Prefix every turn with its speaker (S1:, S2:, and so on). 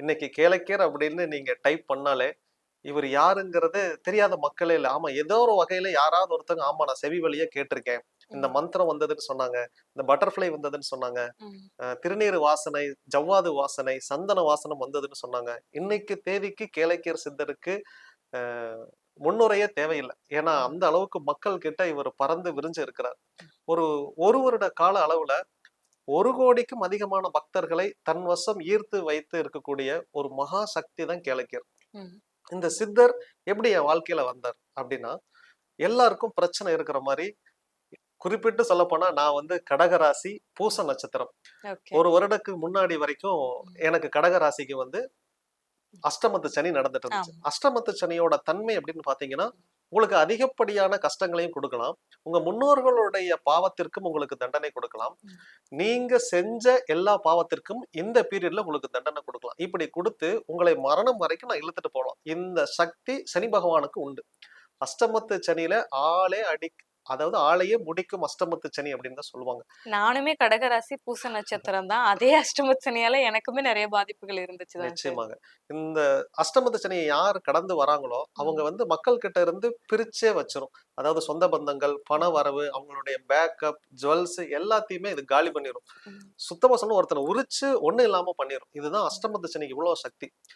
S1: இன்னைக்கு கேளக்கேர் அப்படின்னு நீங்க டைப் பண்ணாலே இவர் யாருங்கிறது தெரியாத மக்களே இல்லை. ஆமா ஏதோ ஒரு வகையில யாராவது ஒருத்தங்க ஆமா நான் செவி வழியா கேட்டிருக்கேன். இந்த மந்திரம் வந்ததுன்னு சொன்னாங்க இந்த பட்டர்ஃப்ளை வந்ததுன்னு சொன்னாங்க திருநீறு வாசனை ஜவ்வாது வாசனை சந்தன வாசனம் வந்ததுன்னு சொன்னாங்க. இன்னைக்கு தேதிக்கு கேளக்கியர் சித்தருக்கு முன்னுரையே தேவையில்லை. ஏன்னா அந்த அளவுக்கு மக்கள் கிட்ட இவர் பறந்து விரிஞ்சு இருக்கிறார் ஒரு ஒரு வருட கால அளவுல ஒரு கோடிக்கும் அதிகமான பக்தர்களை தன் வசம் ஈர்த்து வைத்து இருக்கக்கூடிய ஒரு மகா சக்தி தான் கேளக்கியர். இந்த சித்தர் எப்படி என் வாழ்க்கையில வந்தார் அப்படின்னா எல்லாருக்கும் பிரச்சனை இருக்கிற மாதிரி குறிப்பிட்டு சொல்லப்போனா நான் வந்து கடகராசி பூச நட்சத்திரம். ஒரு வருடத்துக்கு முன்னாடி வரைக்கும் எனக்கு கடகராசிக்கு வந்து அஷ்டமத்து சனி நடந்துட்டு இருந்துச்சு. அஷ்டமத்து சனியோட தன்மை அப்படின்னு பாத்தீங்கன்னா உங்களுக்கு அதிகப்படியான கஷ்டங்களையும் கொடுக்கலாம். உங்க முன்னோர்களுடைய பாவத்திற்கும் உங்களுக்கு தண்டனை கொடுக்கலாம். நீங்க செஞ்ச எல்லா பாவத்திற்கும் இந்த பீரியட்ல உங்களுக்கு தண்டனை கொடுக்கலாம். இப்படி கொடுத்து உங்களை மரணம் வரைக்கும் நான் இழுத்துட்டு போகலாம். இந்த சக்தி சனி பகவானுக்கு உண்டு. அஷ்டமத்து சனியில ஆளே அடி அதாவது ஆளையே முடிக்கும் அஷ்டமத்து சனி அப்படின்னு தான் சொல்லுவாங்க.
S2: நானுமே கடகராசி பூச நட்சத்திரம் தான். அதே அஷ்டமச்சனியால எனக்குமே நிறைய பாதிப்புகள் இருந்துச்சு
S1: நிச்சயமாக இந்த அஷ்டமத்து சனியை யார் கடந்து வராங்களோ அவங்க வந்து மக்கள் கிட்ட இருந்து பிரிச்சே வச்சிரும். அதாவது சொந்த பந்தங்கள் பண வரவு அவங்களுடைய பேக்கப் ஜுவல்ஸ் எல்லாத்தையுமே இது காலி பண்ணிரும்.
S2: ம்.
S1: சுத்தமா சொன்ன ஒருத்தனை உரிச்சு ஒண்ணு இல்லாம பண்ணிரும். இதுதான் அஷ்டமத்து சனிக்கு இவ்வளவு சக்தி.